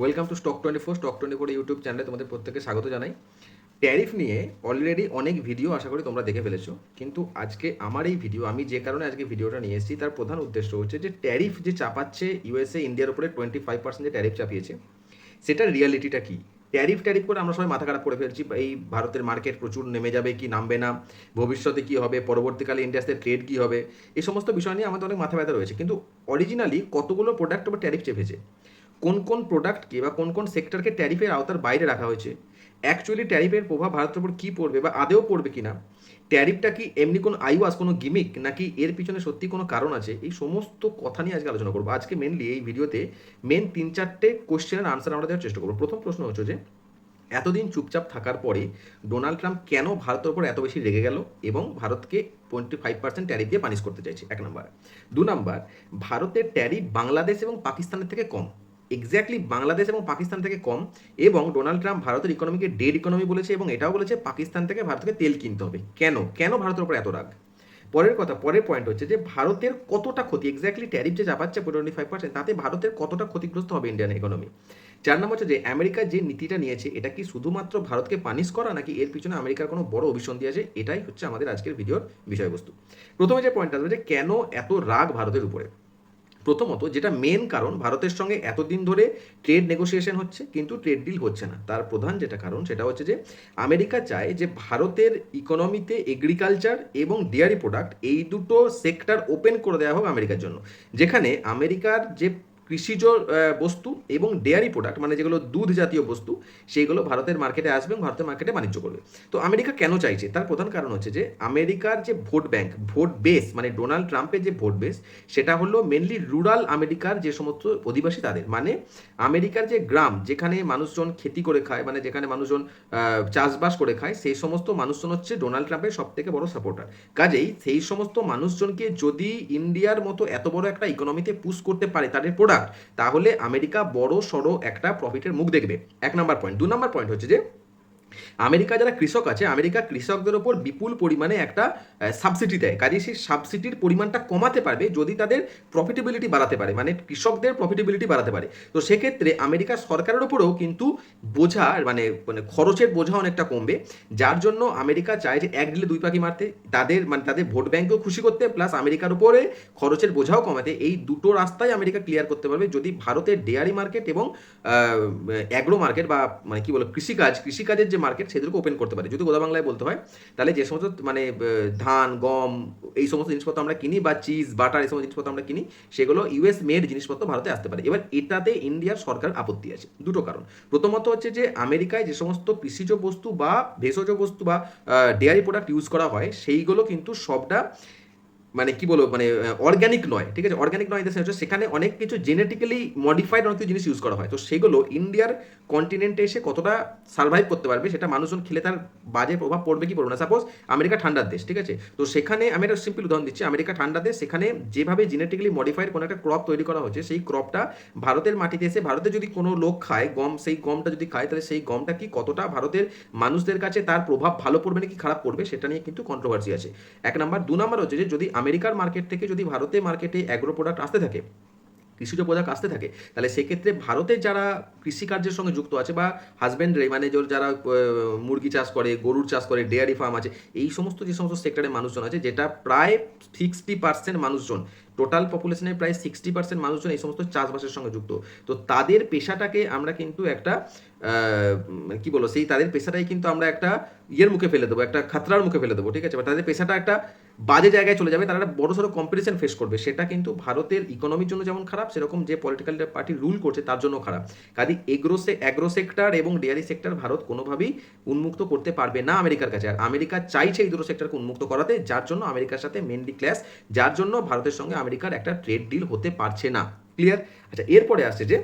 Welcome to stock twenty four stock twenty four YouTube চ্যানেলে তোমাদের প্রত্যেককে স্বাগত জানাই। ট্যারিফ নিয়ে অলরেডি অনেক ভিডিও আশা করি তোমরা দেখে ফেলেছো। কিন্তু আজকে আমার এই ভিডিও আমি যে কারণে আজকে ভিডিওটা নিয়ে এসেছি, তার প্রধান উদ্দেশ্য হচ্ছে যে ট্যারিফ যে চাপাচ্ছে ইউএসএ ইন্ডিয়ার উপরে টোয়েন্টি ফাইভ পার্সেন্ট যে ট্যারিফ চাপিয়েছে, সেটার রিয়ালিটিটা কি? ট্যারিফ ট্যারিফ করে আমরা সবাই মাথা খারাপ করে ফেলছি, এই ভারতের মার্কেট প্রচুর নেমে যাবে কি, নামবে না, ভবিষ্যতে কি হবে, পরবর্তীকালে ইন্ডিয়ার ট্রেড কি হবে, এই সমস্ত বিষয় নিয়ে আমাদের অনেক মাথা ব্যথা রয়েছে। কিন্তু অরিজিনালি কতগুলো প্রোডাক্ট ওপর ট্যারিফ চেপেছে? কোন কোন প্রোডাক্টকে বা কোন কোন সেক্টরকে ট্যারিফের আওতার বাইরে রাখা হয়েছে? অ্যাকচুয়ালি ট্যারিফের প্রভাব ভারতের উপর কী পড়বে বা আদেও পড়বে কিনা? ট্যারিফটা কি এমনি কোনো আইওয়াস কোনো গিমিক নাকি এর পিছনে সত্যি কোনো কারণ আছে? এই সমস্ত কথা নিয়ে আজকে আলোচনা করব। আজকে মেনলি এই ভিডিওতে মেন তিন চারটে কোশ্চেনের আনসার আমরা দেওয়ার চেষ্টা করব। প্রথম প্রশ্ন হচ্ছে যে, এতদিন চুপচাপ থাকার পরে ডোনাল্ড ট্রাম্প কেন ভারতের উপর এত বেশি রেগে গেল এবং ভারতকে টোয়েন্টি ফাইভ পার্সেন্ট ট্যারিফ দিয়ে পানিশ করতে চাইছে? এক নম্বর। দু নম্বর, ভারতের ট্যারিফ বাংলাদেশ এবং পাকিস্তানের থেকে কম। এক্স্যাক্টলি বাংলাদেশ এবং পাকিস্তান থেকে কম এবং ডোনাল্ড ট্রাম্প ভারতের ইকোনমিকে ডেড ইকোনমি বলেছে এবং এটাও বলেছে পাকিস্তান থেকে ভারতকে তেল কিনতে হবে। কেন? কেন ভারতের উপর এত রাগ? পরের কথা, পরের পয়েন্ট হচ্ছে যে ভারতের কতটা ক্ষতি এক্স্যাক্টলি ট্যারিফ যে চাপাচ্ছে টোয়েন্টি ফাইভ পার্সেন্ট তাতে ভারতের কতটা ক্ষতিগ্রস্ত হবে ইন্ডিয়ান ইকোনমি চার নম্বর হচ্ছে যে আমেরিকা যে নীতিটা নিয়েছে, এটা কি শুধুমাত্র ভারতকে পানিশ করা নাকি এর পিছনে আমেরিকার কোনো বড় অভিসন্ধি আছে? এটাই হচ্ছে আমাদের আজকের ভিডিওর বিষয়বস্তু। প্রথমে যে পয়েন্ট আসবে যে কেন এত রাগ ভারতের উপরে? প্রথমত যেটা মেন কারণ, ভারতের সঙ্গে এতদিন ধরে ট্রেড নেগোসিয়েশন হচ্ছে, কিন্তু ট্রেড ডিল হচ্ছে না। তার প্রধান যেটা কারণ, সেটা হচ্ছে যে আমেরিকা চায় যে ভারতের ইকোনমিতে এগ্রিকালচার এবং ডেয়ারি প্রোডাক্ট এই দুটো সেক্টর ওপেন করে দেওয়া হোক আমেরিকার জন্য। যেখানে আমেরিকার যে কৃষিজ বস্তু এবং ডেয়ারি প্রোডাক্ট মানে যেগুলো দুধ জাতীয় বস্তু, সেইগুলো ভারতের মার্কেটে আসবে এবং ভারতের মার্কেটে বাণিজ্য করবে। তো আমেরিকা কেন চাইছে? তার প্রধান কারণ হচ্ছে যে, আমেরিকার যে ভোট ব্যাংক ভোট বেস মানে ডোনাল্ড ট্রাম্পের যে ভোট বেস সেটা হলো মেনলি রুরাল আমেরিকার যে সমস্ত অধিবাসী তাদের। মানে আমেরিকার যে গ্রাম, যেখানে মানুষজন খেতি করে খায় মানে যেখানে মানুষজন চাষবাস করে খায়, সেই সমস্ত মানুষজন হচ্ছে ডোনাল্ড ট্রাম্পের সব থেকে বড় সাপোর্টার কাজেই সেই সমস্ত মানুষজনকে যদি ইন্ডিয়ার মতো এত বড় একটা ইকোনমিতে পুশ করতে পারে তাদের প্রোডাক্ট তাহলে আমেরিকা বড় সড়ো একটা প্রফিটের মুখ দেখবে। এক নাম্বার পয়েন্ট দু নাম্বার পয়েন্ট হচ্ছে যে আমেরিকা যারা কৃষক আছে আমেরিকা কৃষকদের ওপর বিপুল পরিমাণে একটা সাবসিডি দেয়। কাজে সেই সাবসিডির পরিমাণটা কমাতে পারবে যদি তাদের প্রফিটেবিলিটি বাড়াতে পারে মানে কৃষকদের প্রফিটেবিলিটি বাড়াতে পারে। তো সেক্ষেত্রে আমেরিকা সরকারের ওপরেও কিন্তু বোঝা মানে মানে খরচের বোঝা অনেকটা কমবে। যার জন্য আমেরিকা চায় যে এক দিলে দুই পাখি মারতে, তাদের মানে তাদের ভোট ব্যাংকেও খুশি করতে প্লাস আমেরিকার উপরে খরচের বোঝাও কমাতে। এই দুটো রাস্তায় আমেরিকা ক্লিয়ার করতে পারবে যদি ভারতের ডেয়ারি মার্কেট এবং অ্যাগ্রো মার্কেট বা মানে কি বলো, কৃষিকাজ, কৃষিকাজের যে মার্কেট সেগুলোকে ওপেন করতে পারে। যদি গোদা বাংলায় বলতে হয়, তাহলে যে সমস্ত মানে ধান, গম, এই সমস্ত জিনিসপত্র আমরা কিনি বা চিজ বাটার এই সমস্ত জিনিসপত্র আমরা কিনি, সেগুলো ইউএস মেড জিনিসপত্র ভারতে আসতে পারে। এবার এটাতে ইন্ডিয়ার সরকার আপত্তি আছে। দুটো কারণ। প্রথমত হচ্ছে যে, আমেরিকায় যে সমস্ত কৃষিজ বস্তু বা ভেষজ বস্তু বা ডেয়ারি প্রোডাক্ট ইউজ করা হয়, সেইগুলো কিন্তু সবটা মানে কি বলব মানে অর্গ্যানিক নয়, ঠিক আছে? অর্গ্যানিক নয় দেশে হচ্ছে সেখানে অনেক কিছু জেনেটিক্যালি মডিফাইড অনেক কিছু জিনিস ইউজ করা হয়। তো সেগুলো ইন্ডিয়ার কন্টিনেন্টে এসে কতটা সার্ভাইভ করতে পারবে সেটা মানুষজন খেলে তার বাজে প্রভাব পড়বে কি পড়বে না। সাপোজ আমেরিকা ঠান্ডার দেশ, ঠিক আছে? তো সেখানে আমি একটা সিম্পল উদাহরণ দিচ্ছি। আমেরিকা ঠান্ডা দেশ, সেখানে যেভাবে জেনেটিক্যালি মডিফাইড কোনো একটা ক্রপ তৈরি করা হচ্ছে, সেই ক্রপটা ভারতের মাটিতে এসে ভারতে যদি কোনো লোক খায়, গম, সেই গমটা যদি খায়, তাহলে সেই গমটা কি কতটা ভারতের মানুষদের কাছে তার প্রভাব ভালো পড়বে নাকি খারাপ পড়বে, সেটা নিয়ে কিন্তু কন্ট্রোভার্সি আছে। এক নাম্বার। দু নাম্বার হচ্ছে যে যদি আমেরিকার মার্কেট থেকে যদি ভারতের মার্কেটে অ্যাগ্রো প্রোডাক্ট আসতে থাকে, কৃষিজ প্রোডাক্ট আসতে থাকে, তাহলে সেক্ষেত্রে ভারতের যারা কৃষিকার্যের সঙ্গে যুক্ত আছে বা হাজব্যান্ডারি মানে যারা মুরগি চাষ করে, গরুর চাষ করে ডেয়ারি ফার্ম আছে, এই সমস্ত যে সমস্ত সেক্টরের মানুষজন আছে, যেটা প্রায় সিক্সটি পার্সেন্ট মানুষজন টোটাল পপুলেশনের প্রায় সিক্সটি পার্সেন্ট মানুষজন এই সমস্ত চাষবাসের সঙ্গে যুক্ত। তো তাদের পেশাটাকে আমরা কিন্তু একটা মানে কি বলব, সেই তাদের পেশাটাই কিন্তু আমরা একটা ইয়ের মুখে ফেলে দেবো, একটা খাতরার মুখে ফেলে দেবো, ঠিক আছে? বা তাদের পেশাটা একটা বাজে জায়গায় চলে যাবে, তারা একটা বড় সড়ো কম্পিটিশন ফেস করবে। সেটা কিন্তু ভারতের ইকোনমির জন্য যেমন খারাপ, সেরকম যে পলিটিক্যাল পার্টি রুল করছে তার জন্য খারাপ। কাজে এগ্রো অ্যাগ্রো সেক্টর এবং ডেয়ারি সেক্টর ভারত কোনোভাবেই উন্মুক্ত করতে পারবে না আমেরিকার কাছে। আর আমেরিকা চাইছে এই দুটো সেক্টরকে উন্মুক্ত করাতে, যার জন্য আমেরিকার সাথে মেনলি ক্ল্যাশ যার জন্য ভারতের সঙ্গে আমেরিকার একটা ট্রেড ডিল হতে পারছে না। ক্লিয়ার আচ্ছা এরপরে আসছে যে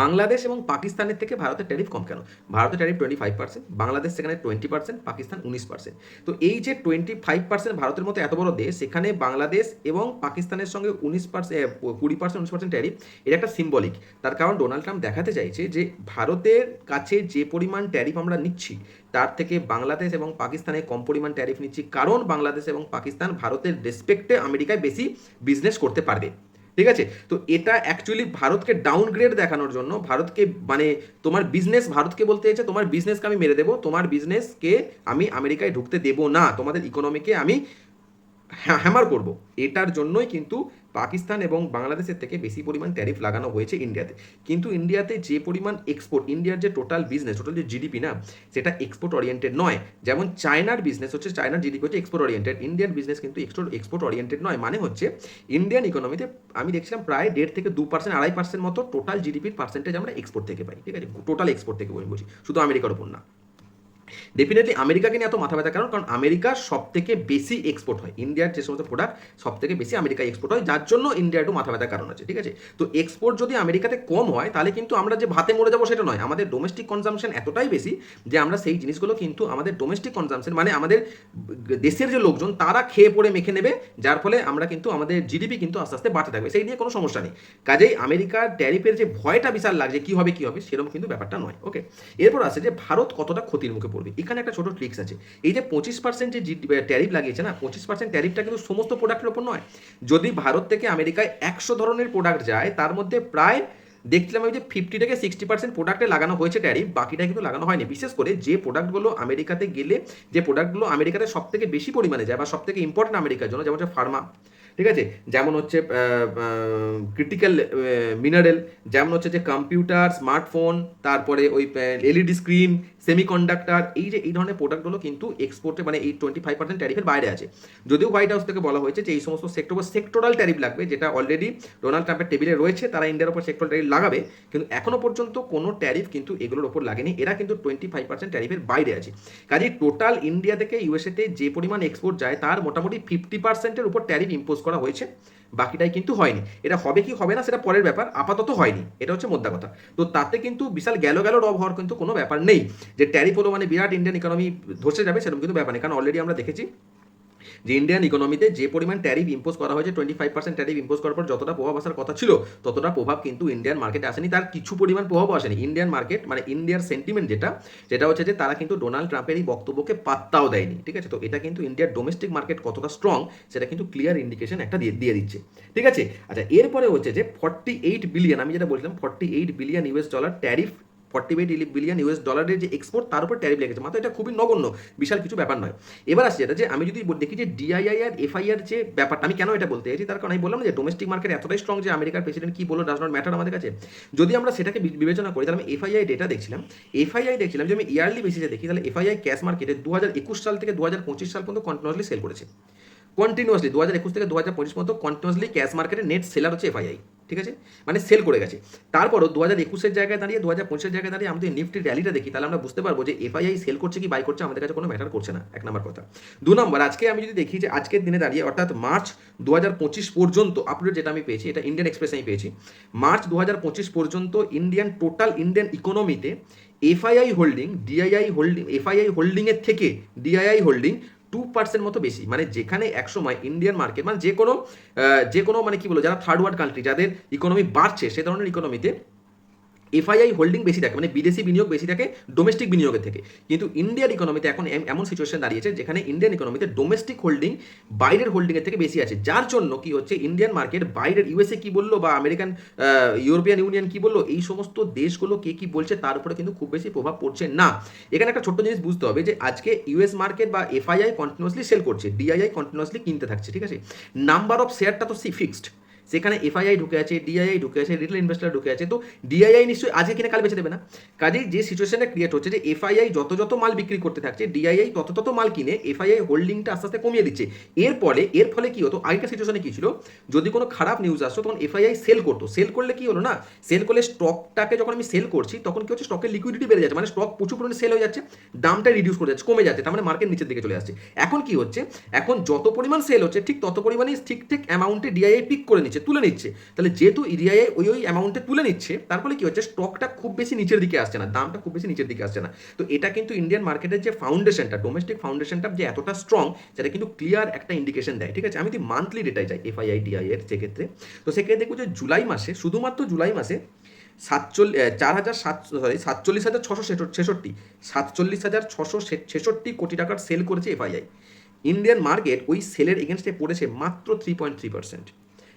বাংলাদেশ এবং পাকিস্তানের থেকে ভারতের ট্যারিফ কম কেন? ভারতের tariff twenty five percent Bangladesh সেখানে টোয়েন্টি পার্সেন্ট পাকিস্তান উনিশ পার্সেন্ট তো এই যে টোয়েন্টি ফাইভ পার্সেন্ট ভারতের মতো এত বড় দেশ, সেখানে বাংলাদেশ এবং পাকিস্তানের সঙ্গে উনিশ পার্সেন্ট কুড়ি পার্সেন্ট উনিশ পার্সেন্ট ট্যারিফ এটা একটা সিম্বলিক তার কারণ ডোনাল্ড ট্রাম্প দেখাতে চাইছে যে ভারতের কাছে যে পরিমাণ ট্যারিফ আমরা নিচ্ছি, তার থেকে বাংলাদেশ এবং পাকিস্তানে কম পরিমাণ ট্যারিফ নিচ্ছি, কারণ বাংলাদেশ এবং পাকিস্তান ভারতের রেসপেক্টে আমেরিকায় বেশি বিজনেস করতে পারবে। ঠিক আছে? তো এটা অ্যাকচুয়ালি ভারতকে ডাউনগ্রেড দেখানোর জন্য, ভারতকে মানে তোমার বিজনেস ভারতকে বলতে চাইছে, তোমার বিজনেসকে আমি মেরে দেবো, তোমার বিজনেসকে আমি আমেরিকায় ঢুকতে দেবো না, তোমাদের ইকোনমিকে আমি হ্যাঁ হ্যামার করব। এটার জন্যই কিন্তু পাকিস্তান এবং বাংলাদেশের থেকে বেশি পরিমাণ ট্যারিফ লাগানো হয়েছে ইন্ডিয়াতে। কিন্তু ইন্ডিয়াতে যে পরিমাণ এক্সপোর্ট ইন্ডিয়ার যে টোটাল বিজনেস টোটাল যে জিডিপি না, সেটা এক্সপোর্ট ওরিয়েন্টেড নয়। যেমন চায়নার বিজনেস হচ্ছে, চায়নার জিডিপি হচ্ছে এক্সপোর্ট ওরিয়েন্টেড ইন্ডিয়ান বিজনেস কিন্তু এক্সপোর্ট এক্সপোর্ট ওরিয়েন্টেড নয়। মানে হচ্ছে, ইন্ডিয়ান ইকোনমিতে আমি দেখছিলাম প্রায় দেড় থেকে দু পার্সেন্ট আড়াই পার্সেন্ট মতো টোটাল জিডিপির পার্সেন্টেজ আমরা এক্সপোর্ট থেকে পাই। ঠিক আছে? টোটাল এক্সপোর্ট থেকে বলছি। শুধু আমেরিকার উপর না। ডেফিনেটলি আমেরিকাকে নিয়ে এত মাথা ব্যথা, কারণ কারণ আমেরিকার সব থেকে বেশি এক্সপোর্ট হয়। ইন্ডিয়ার যে সমস্ত প্রোডাক্ট সব থেকে বেশি আমেরিকায় এক্সপোর্ট হয়, যার জন্য ইন্ডিয়া একটু মাথা ব্যথার কারণ আছে, ঠিক আছে? তো এক্সপোর্ট যদি আমেরিকাতে কম হয়, তাহলে কিন্তু আমরা যে ভাতে মরে যাব সেটা নয়, আমাদের ডোমেস্টিক কনজামশন এতটাই বেশি যে আমরা সেই জিনিসগুলো কিন্তু আমাদের ডোমেস্টিক কনজামশন মানে আমাদের দেশের যে লোকজন, তারা খেয়ে পড়ে মেখে নেবে, যার ফলে আমরা কিন্তু আমাদের জিডিপি কিন্তু আস্তে আস্তে বাড়তে থাকবে। সেই নিয়ে কোনো সমস্যা নেই। কাজেই আমেরিকার ট্যারিফের যে ভয়টা বিশাল লাগছে, কি হবে কি হবে, সেরকম কিন্তু ব্যাপারটা নয় ওকে এরপর আসে যে ভারত কতটা ক্ষতির মুখে পড়বে। এখানে একটা ছোট ট্রিক্স আছে। এই যে পঁচিশ পার্সেন্ট যে ট্যারিফ লাগিয়েছে না, পঁচিশ পার্সেন্ট ট্যারিফটা কিন্তু সমস্ত প্রোডাক্টের ওপর নয়। যদি ভারত থেকে আমেরিকায় একশো ধরনের প্রোডাক্ট যায়, তার মধ্যে প্রায় দেখছিলাম আমি যে ফিফটি থেকে সিক্সটি পার্সেন্ট প্রোডাক্টে লাগানো হয়েছে ট্যারিফ বাকিটা কিন্তু লাগানো হয়নি। বিশেষ করে যে প্রোডাক্টগুলো আমেরিকাতে গেলে, যে প্রোডাক্টগুলো আমেরিকাতে সব থেকে বেশি পরিমাণে যায় বা সব থেকে ইম্পর্টেন্ট আমেরিকার জন্য, যেমন হচ্ছে ফার্মা ঠিক আছে? যেমন হচ্ছে ক্রিটিক্যাল মিনারেল যেমন হচ্ছে যে কম্পিউটার স্মার্টফোন তারপরে ওই এলইডি স্ক্রিন সেমিকন্ডাক্টর এই যে, এই ধরনের প্রোডাক্টগুলো কিন্তু এক্সপোর্টে মানে এই টোয়েন্টি ফাইভ পার্সেন্ট ট্যারিফের বাইরে আছে। যদিও হোয়াইট হাউস থেকে বলা হয়েছে যে এই সমস্ত সেক্টর বা সেক্টরাল ট্যারিফ লাগবে, যেটা অলরেডি ডোনাল্ড ট্রাম্পের টেবিলে রয়েছে, তারা ইন্ডিয়ার উপর সেক্টরাল ট্যারিফ লাগাবে, কিন্তু এখনও পর্যন্ত কোনো ট্যারিফ কিন্তু এগুলোর ওপর লাগেনি। এরা কিন্তু টোয়েন্টি ফাইভ পার্সেন্ট ট্যারিফের বাইরে আছে। কাজে টোটাল ইন্ডিয়া থেকে ইউএসএতে যে পরিমাণ এক্সপোর্ট যায়, তার মোটামুটি ফিফটি পার্সেন্টের উপর ট্যারিফ ইম্পোজ করা হয়েছে, বাকিটাই কিন্তু হয়নি। এটা হবে কি হবে না সেটা পরের ব্যাপার, আপাতত হয়নি। এটা হচ্ছে মোদ্দা কথা। তো তাতে কিন্তু বিশাল গেল গেল রব হওয়ার কিন্তু কোনো ব্যাপার নেই। যে ট্যারিফ হলো মানে বিরাট ইন্ডিয়ান ইকোনমি ধসে যাবে সেরকম কিন্তু ব্যাপার নেই। কারণ অলরেডি আমরা দেখেছি যে ইন্ডিয়ান ইকোনমিতে যে পরিমাণ ট্যারিফ ইম্পোজ করা হয়েছে twenty five percent tariff impose করার পর যতটা প্রভাব আসার কথা ছিল, ততটা প্রভাব কিন্তু ইন্ডিয়ান মার্কেটে আসেনি। তার কিছু পরিমাণ প্রভাব আসেনি। ইন্ডিয়ান মার্কেট মানে ইন্ডিয়ার সেন্টিমেন্ট যেটা যেটা হচ্ছে যে তারা কিন্তু ডোনাল্ড ট্রাম্পের এই বক্তব্যকে পাত্তাও দেয়নি, ঠিক আছে? তো এটা কিন্তু ইন্ডিয়ার ডোমেস্টিক মার্কেট কতটা স্ট্রং সেটা কিন্তু ক্লিয়ার ইন্ডিকেশন একটা দিয়ে দিয়ে দিচ্ছে, ঠিক আছে? আচ্ছা এরপরে হচ্ছে যে ফর্টি এইট বিলিয়ন আমি যেটা বলছিলাম forty eight billion US dollar tariff forty eight billion US ডলারের যে এক্সপোর্ট তার উপর ট্যারিফ লেগেছে। মাত্র এটা খুবই নগণ্য, বিশাল কিছু ব্যাপার নয়। এবার আসছে এটা যে আমি যদি দেখি যে ডিআইআই আর এফআইআর যে ব্যাপারটা, আমি কেন এটা বলতে চাইছি? তার কারণ আমি বললাম যে ডোমেস্টিক মার্কেট এতটাই স্ট্রং যে আমেরিকার প্রেসিডেন্ট কি বলো ডাজ নট ম্যাটার আমাদের কাছে। যদি আমরা সেটাকে বিবেচনা করি, তাহলে আমি এফআইআই ডেটা দেখছিলাম। এফআইআই দেখছিলাম যে আমি ইয়ারলি বেসিসে দেখি, তাহলে এফআইআই ক্যাশ মার্কেটে দু হাজার একুশ সাল থেকে দু হাজার পঁচিশ সাল পর্যন্ত কন্টিনিউসলি সেল করেছে। কন্টিনিউয়াসলি দু হাজার একুশ থেকে দু হাজার পঁচিশ পর্যন্ত কন্টিনিউয়াসলি ক্যাশ মার্কেটে নেট সেলার হচ্ছে এফআইআই ঠিক আছে? মানে সেল করে গেছে। তারপরও দু হাজার একুশের জায়গায় দাঁড়িয়ে দু হাজার পঁচিশের জায়গায় দাঁড়িয়ে আমাদের নিফটি র্যালিটা দেখি, তাহলে আমরা বুঝতে পারব যে এফআইআই সেল করছে কি বাই করছে আমাদের কাছে কোনো ম্যাটার করছে না। এক নম্বর কথা। দু নম্বর, আজকে আমি যদি দেখি যে আজকের দিনে দাঁড়িয়ে, অর্থাৎ মার্চ দু হাজার পঁচিশ পর্যন্ত আপডেট যেটা আমি পেয়েছি, এটা ইন্ডিয়ান এক্সপ্রেস আমি পেয়েছি। মার্চ দু হাজার পঁচিশ পর্যন্ত Indian total Indian ইকোনমিতে FII holding DII holding FII হোল্ডিংয়ের থেকে ডিআইআই হোল্ডিং টু পার্সেন্ট মতো বেশি। মানে যেখানে একসময় ইন্ডিয়ান মার্কেট মানে যে কোনো যে কোনো মানে কি বলব, যারা থার্ড ওয়ার্ল্ড কান্ট্রি যাদের ইকোনমি বাড়ছে, সে ধরনের ইকোনমিতে এফআইআই হোল্ডিং বেশি থাকে মানে বিদেশি বিনিয়োগ বেশি থাকে ডোমেস্টিক বিনিয়োগের থেকে। কিন্তু ইন্ডিয়ান ইকোনমিতে এখন এমন সিচুয়েশন দাঁড়িয়েছে যেখানে ইন্ডিয়ান ইকোনমিতে ডোমেস্টিক হোল্ডিং বাইরের হোল্ডিংয়ের থেকে বেশি আছে। যার জন্য কি হচ্ছে, ইন্ডিয়ান মার্কেট বাইরের ইউএসএ কি বলল বা আমেরিকান ইউরোপিয়ান ইউনিয়ন কি বলল, এই সমস্ত দেশগুলো কে কি বলছে তার উপরে কিন্তু খুব বেশি প্রভাব পড়ছে না। এখানে একটা ছোট্ট জিনিস বুঝতে হবে যে, আজকে ইউএস মার্কেট বা এফআইআই কন্টিনিউসলি সেল করছে ডিআইআই কন্টিনিউসলি কিনতে থাকছে, ঠিক আছে? নাম্বার অফ শেয়ারটা তো সি ফিক্সড সেখানে এফআইআই ঢুকে আছে ডিআইআই ঢুকে আছে রিটেল ইনভেস্টার ঢুকে আছে, তো ডিআইআই নিশ্চয়ই আজকে কিনে কাল বেঁচে দেবে না। কাজেই যে সিচুয়েশনটা ক্রিয়েট হচ্ছে যে এফআইআই যত যত মাল বিক্রি করতে থাকছে ডিআইআই তত তত মাল কিনে এফআইআই হোল্ডিংটা আস্তে আস্তে কমিয়ে দিচ্ছে। এরপরে এর ফলে কি হতো? আগেকার সিচুয়েশনে কি ছিল? যদি কোনো খারাপ নিউজ আসতো, তখন এফআইআই সেল করতো। সেল করলে কি হলো না? সেল করলে স্টকটাকে যখন আমি সেল করছি, তখন কি হচ্ছে? স্টকের লিকুইডিটি বেড়ে যাচ্ছে। মানে স্টক প্রচুর পরিমাণে সেল হয়ে যাচ্ছে, দামটা রিডিউস করে যাচ্ছে, কমে যাচ্ছে। তার মানে মার্কেট নিচের দিকে চলে আসছে। এখন কি হচ্ছে? এখন যত পরিমাণ সেল হচ্ছে, ঠিক তত পরিমাণেই ঠিক ঠিক অ্যামাউন্টে ডিআইআই পিক করে নিচ্ছে। তুলে নিচ্ছে। তাহলে যেহেতু এরিয়ায় ওই ওই অ্যামাউন্টে তুলে নিচ্ছে, তার ফলে কি হচ্ছে স্টকটা খুব বেশি নিচের দিকে আসছে না, দামটা খুব বেশি নিচের দিকে আসছে না। তো এটা কিন্তু ইন্ডিয়ান মার্কেটের যে ফাউন্ডেশনটা ডোমেস্টিক ফাউন্ডেশনটা যে এতটা স্ট্রং সেটা কিন্তু ক্লিয়ার একটা ইন্ডিকেশন দেয়, ঠিক আছে? আমি যদি মান্থলি ডেটায় যাই এফআইআই ডিআই এর সেক্ষেত্রে, তো সেক্ষেত্রে দেখব যে জুলাই মাসে, শুধুমাত্র জুলাই মাসে সাতচল্লিশ চার হাজার সাত সরি সাতচল্লিশ হাজার ছশো ছেষট্টি সাতচল্লিশ হাজার ছশো ছেষট্টি কোটি টাকার সেল করেছে এফআইআই ইন্ডিয়ান মার্কেট ওই সেলের এগেনস্টে পড়েছে মাত্র থ্রি পয়েন্ট থ্রি পার্সেন্ট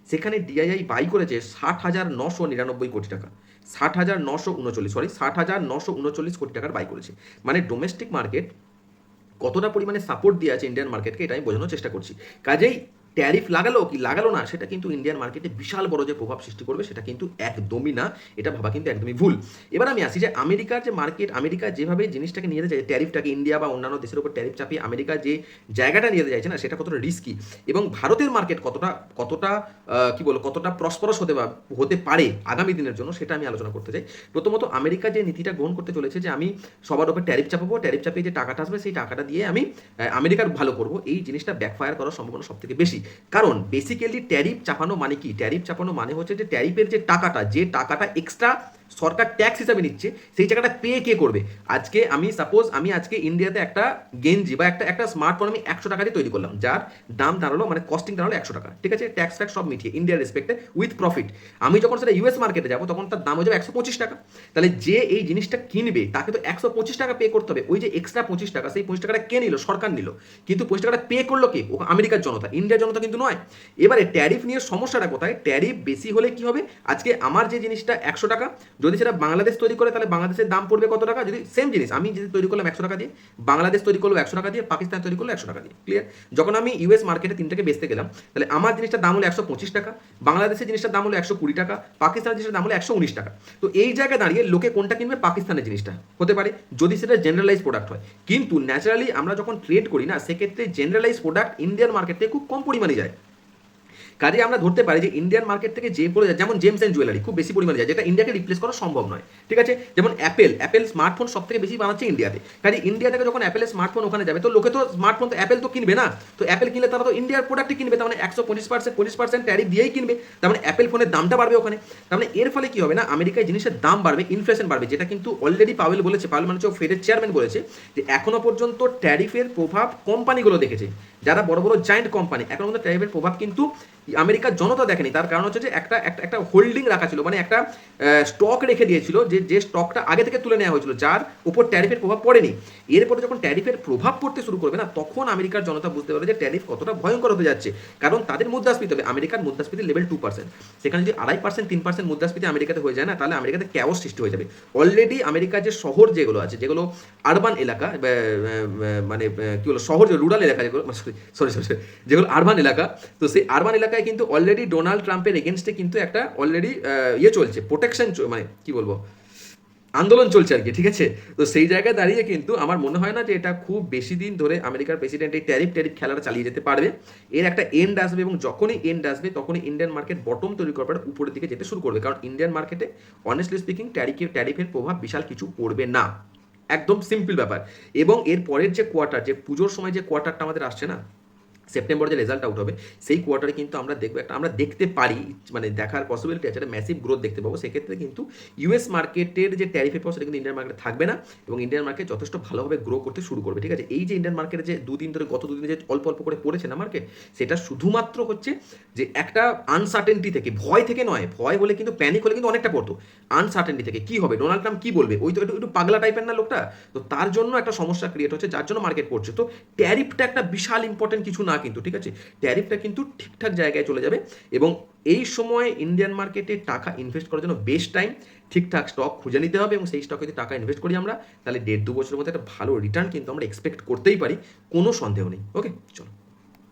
সেখানে ডিআইআই বাই করেছে ষাট হাজার নশো নিরানব্বই কোটি টাকা। ষাট হাজার নশো উনচল্লিশ সরি ষাট হাজার নশো উনচল্লিশ কোটি টাকার বাই করেছে। মানে ডোমেস্টিক মার্কেট কতটা পরিমাণে সাপোর্ট দিয়ে আছে ইন্ডিয়ান মার্কেটকে এটা আমি বোঝানোর চেষ্টা করছি। কাজেই ট্যারিফ লাগালো কি লাগালো না, সেটা কিন্তু ইন্ডিয়ান মার্কেটে বিশাল বড় যে প্রভাব সৃষ্টি করবে, সেটা কিন্তু একদমই না, এটা ভাবা কিন্তু একদমই ভুল। এবার আমি আসি যে আমেরিকার যে মার্কেট আমেরিকা যেভাবে জিনিসটাকে নিয়ে যেতে ট্যারিফটাকে ইন্ডিয়া বা অন্যান্য দেশের উপর ট্যারিফ চাপিয়ে আমেরিকা যে জায়গাটা নিয়ে যেতে চাইছে না, সেটা কতটা রিস্কি এবং ভারতের মার্কেট কতটা কতটা কি বলব, কতটা প্রসপরস হতে হতে পারে আগামী দিনের জন্য, সেটা আমি আলোচনা করতে চাই। প্রথমত আমেরিকা যে নীতিটা গ্রহণ করতে চলেছে যে আমি সবার উপর ট্যারিফ চাপাবো, ট্যারিফ চাপিয়ে যে টাকাটা আসবে, সেই টাকাটা দিয়ে আমি আমেরিকার ভালো করব, এই জিনিসটা ব্যাকফায়ার করার সম্ভাবনা সব থেকে বেশি। কারণ বেসিক্যালি ট্যারিফ চাপানো মানে কি? ট্যারিফ চাপানো মানে হচ্ছে যে ট্যারিফের যে টাকাটা যে টাকাটা এক্সট্রা সরকার ট্যাক্স হিসাবে নিচ্ছে, সেই টাকাটা পে কে করবে? আজকে আমি সাপোজ আমি আজকে ইন্ডিয়াতে একটা গেঞ্জি বা একটা একটা স্মার্টফোন আমি একশো টাকা দিয়ে তৈরি করলাম, যার দাম দাঁড়াল মানে কস্টিং দাঁড়াল একশো টাকা, ঠিক আছে? ট্যাক্স ফ্যাক্স সব মিটিয়ে ইন্ডিয়ার রেসপেক্টে উইথ প্রফিট আমি যখন সেটা ইউএস মার্কেটে যাব, তখন তার দাম হয়ে যাবে একশো পঁচিশ টাকা। তাহলে যে এই জিনিসটা কিনবে, তাকে তো একশো পঁচিশ টাকা পে করতে হবে। ওই যে এক্সট্রা পঁচিশ টাকা, সেই পঁচিশ টাকাটা কে নিল? সরকার নিল। কিন্তু পঁচিশ টাকাটা পে করল কে? ও আমেরিকার জনতা ইন্ডিয়ার জনতা কিন্তু নয়। এবারে ট্যারিফ নিয়ে সমস্যাটা কোথায়? ট্যারিফ বেশি হলে কি হবে? আজকে আমার যে জিনিসটা একশো টাকা যদি সেটা বাংলাদেশ তৈরি করে, তাহলে বাংলাদেশের দাম পড়বে কত টাকা? যদি সেম জিনিস, আমি যদি তৈরি করলাম একশো টাকা দিয়ে, বাংলাদেশ তৈরি করল একশো টাকা দিয়ে, পাকিস্তান তৈরি করল একশো টাকা দিয়ে ক্লিয়ার যখন আমি ইউএস মার্কেটে তিনটাকে বেচতে গেলাম, তাহলে আমার জিনিসটার দাম হলো একশো পঁচিশ টাকা, বাংলাদেশের জিনিসটার দাম হলো একশো কুড়ি টাকা, পাকিস্তানের জিনিসটার দাম হলো একশো উনিশ টাকা। তো এই জায়গায় দাঁড়িয়ে লোকে কোনটা কিনবে? পাকিস্তানের জিনিসটা। হতে পারে, যদি সেটা জেনারেলাইজ প্রোডাক্ট হয়। কিন্তু ন্যাচারালি আমরা যখন ট্রেড করি না, সেক্ষেত্রে জেনারেলাইজ প্রোডাক্ট ইন্ডিয়ান মার্কেট খুব কম পরিমাণে যায়। কাজে আমরা ধরতে পারি যে ইন্ডিয়ান মার্কেট থেকে যে পড়ে যায়, যেমন জেমস অ্যান্ড জুয়েলারি খুব বেশি পরিমাণে যায়, যেটা ইন্ডিয়াকে রিপ্লেস করা সম্ভব নয়, ঠিক আছে? যেমন অ্যাপেল অ্যাপেল স্মার্টফোন সব থেকে বেশি বানাচ্ছে ইন্ডিয়াতে কাজে ইন্ডিয়া থেকে যখন অ্যাপেলের স্মার্টফোন ওখানে যাবে, তো লোকে তো স্মার্টফোন তো অ্যাপেল তো কিনবে না? তো অ্যাপেল কিনলে তারা তো ইন্ডিয়ার প্রোডাক্টই কিনবে, তার মানে একশো পঁচিশ পার্সেন্ট পঁচিশ পার্সেন্ট ট্যারিফ দিয়েই কিনবে, তার মানে অ্যাপেল ফোনের দামটা বাড়বে ওখানে। তার মানে এর ফলে কি হবে না? আমেরিকায় জিনিসের দাম বাড়বে ইনফ্লেশন বাড়বে, যেটা কিন্তু অলরেডি পাওয়েল বলেছে পাওয়েল মানে ফেডের চেয়ারম্যান বলেছে, যে এখনও পর্যন্ত ট্যারিফের প্রভাব কোম্পানিগুলো দেখেছে। যারা বড় বড় জায়েন্ট কোম্পানি এখন পর্যন্ত ট্যারিফের প্রভাব কিন্তু আমেরিকার জনতা দেখেনি। তার কারণ হচ্ছে যে একটা একটা একটা হোল্ডিং রাখা ছিল মানে একটা স্টক রেখে দিয়েছিল যে যে স্টকটা আগে থেকে তুলে নেওয়া হয়েছিল, যার উপর ট্যারিফের প্রভাব পড়েনি। এরপরে যখন ট্যারিফের প্রভাব পড়তে শুরু করবে না, তখন আমেরিকার জনতা বুঝতে পারবে যে ট্যারিফ কতটা ভয়ঙ্কর হতে যাচ্ছে। কারণ তাদের মুদ্রাস্ফীতি হবে। আমেরিকার মুদ্রাস্ফীতি লেভেল টু পার্সেন্ট সেখানে যদি আড়াই পার্সেন্ট তিন পার্সেন্ট মুদ্রাস্ফীতি আমেরিকাতে হয়ে যায় না, তাহলে আমেরিকাতে ক্যাওস সৃষ্টি হয়ে যাবে। অলরেডি আমেরিকার যে শহর যেগুলো আছে, যেগুলো আরবান এলাকা মানে কি বলো, শহর যে রুরাল এলাকা যেগুলো সরি সরি সরি সরি যেগুলো আরবান এলাকা, তো সেই আরবান এলাকায় কিন্তু অলরেডি ডোনাল্ড ট্রাম্পের এগেনস্টে কিন্তু একটা অলরেডি ইয়ে চলছে প্রোটেকশন মানে কি বলব, আন্দোলন চলছে আর কি, ঠিক আছে? তো সেই জায়গায় দাঁড়িয়ে কিন্তু আমার মনে হয় না যে এটা খুব বেশি দিন ধরে আমেরিকার প্রেসিডেন্ট এই ট্যারিফ ট্যারিফ খেলাটা চালিয়ে যেতে পারবে। এর একটা এন্ড আসবে এবং যখনই এন্ড আসবে, তখনই ইন্ডিয়ান মার্কেট বটম তৈরি করার উপরের দিকে যেতে শুরু করবে। কারণ ইন্ডিয়ান মার্কেটে অনেস্টলি স্পিকিং ট্যারিফের ট্যারিফের প্রভাব বিশাল কিছু পড়বে না। একদম সিম্পল ব্যাপার। এবং এর পরের যে কোয়ার্টার যে পুজোর সময় যে কোয়ার্টারটা আমাদের আসছে না সেপ্টেম্বরে যে রেজাল্ট আউট হবে, সেই কোয়ার্টারে কিন্তু আমরা দেখব একটা, আমরা দেখতে পারি মানে দেখার পসিবিলিটি আছে, একটা ম্যাসিভ গ্রোথ দেখতে পাবো। সেক্ষেত্রে কিন্তু ইউএস মার্কেটের যে ট্যারিফের পর সেটা কিন্তু ইন্ডিয়ান মার্কেটে থাকবে না এবং ইন্ডিয়ান মার্কেট যথেষ্ট ভালোভাবে গ্রো করতে শুরু করবে, ঠিক আছে? এই যে ইন্ডিয়ান মার্কেটে যে দুদিন ধরে, গত দুদিনে যে অল্প অল্প করে পড়েছে না মার্কেট সেটা শুধুমাত্র হচ্ছে যে একটা আনসার্টেনটি থেকে, ভয় থেকে নয়, ভয় হলে কিন্তু প্যানিক হলে কিন্তু অনেকটা পড়তো আনসার্টেনটি থেকে। কি হবে? ডোনাল্ড ট্রাম্প কি বলবে? ওই তো একটু একটু পাগলা টাইপের না লোকটা? তো তার জন্য একটা সমস্যা ক্রিয়েট হচ্ছে, যার জন্য মার্কেট পড়ছে। তো ট্যারিফটা একটা বিশাল ইম্পর্টেন্ট কিছু না কিন্তু, ঠিক আছে? ট্যারিফটা কিন্তু ঠিকঠাক জায়গায় চলে যাবে এবং এই সময় ইন্ডিয়ান মার্কেটে টাকা ইনভেস্ট করার জন্য বেস্ট টাইম ঠিকঠাক স্টক খুঁজে নিতে হবে এবং সেই স্টকে যদি টাকা ইনভেস্ট করি আমরা, তাহলে দেড় দু বছরের মধ্যে একটা ভালো রিটার্ন কিন্তু আমরা এক্সপেক্ট করতেই পারি, কোনো সন্দেহ নেই। ওকে চলো।